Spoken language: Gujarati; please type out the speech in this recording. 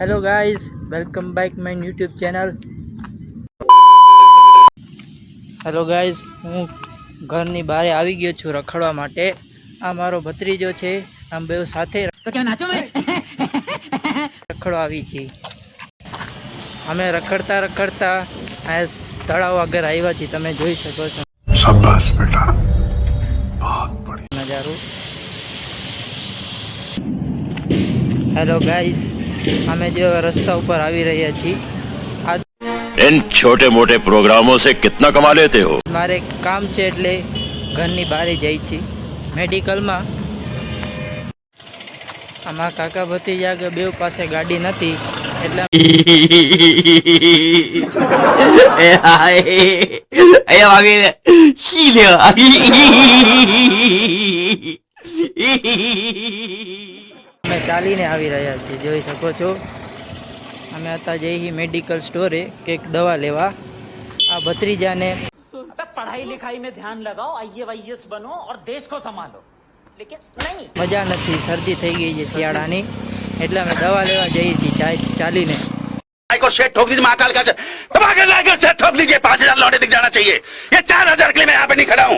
Hello guys welcome back my YouTube channel hello guys હું ઘરની બહાર આવી ગયો છું રખડવા માટે. આ મારો ભત્રીજો છે. આમ બે સાથે રખડવા આવી છીએ. અમે રખડતા રખડતા તળાવ આગળ આવ્યા છીએ. તમે જોઈ શકો છો. શાબાશ નજારો. હેલો ગાઈઝ અમે જે રસ્તા ઉપર આવી રહ્યા છીએ આ इन छोटे मोटे प्रोग्रामों से कितना कमा लेते हो મારે કામ છે એટલે ઘરની બહાર જાય છે મેડિકલમાં આમાં કાકા ભતીજા કે બેવ પાસે ગાડી નથી એટલે અમે ચાલીને આવી રહ્યા છીએ જોઈ શકો છો અમે હતા જઈ મેડિકલ સ્ટોરે કંઈક દવા લેવા આ ભત્રીજાને अबे पढ़ाई लिखाई में ध्यान लगाओ आई वाईएस बनो और देश को संभालो लेकिन नहीं મજા નથી શરદી થઈ ગઈ છે શિયાળાની એટલે અમે દવા લેવા જઈએ છીએ ચા- ચાલીને को शेट ठोक दीजिए महाकाल का दबा के लाकर शेट ठोक दीजिए पांच हजार लौटे दिख जाना चाहिए ये चार हजार के लिए मैं यहाँ पे नहीं खड़ा हूँ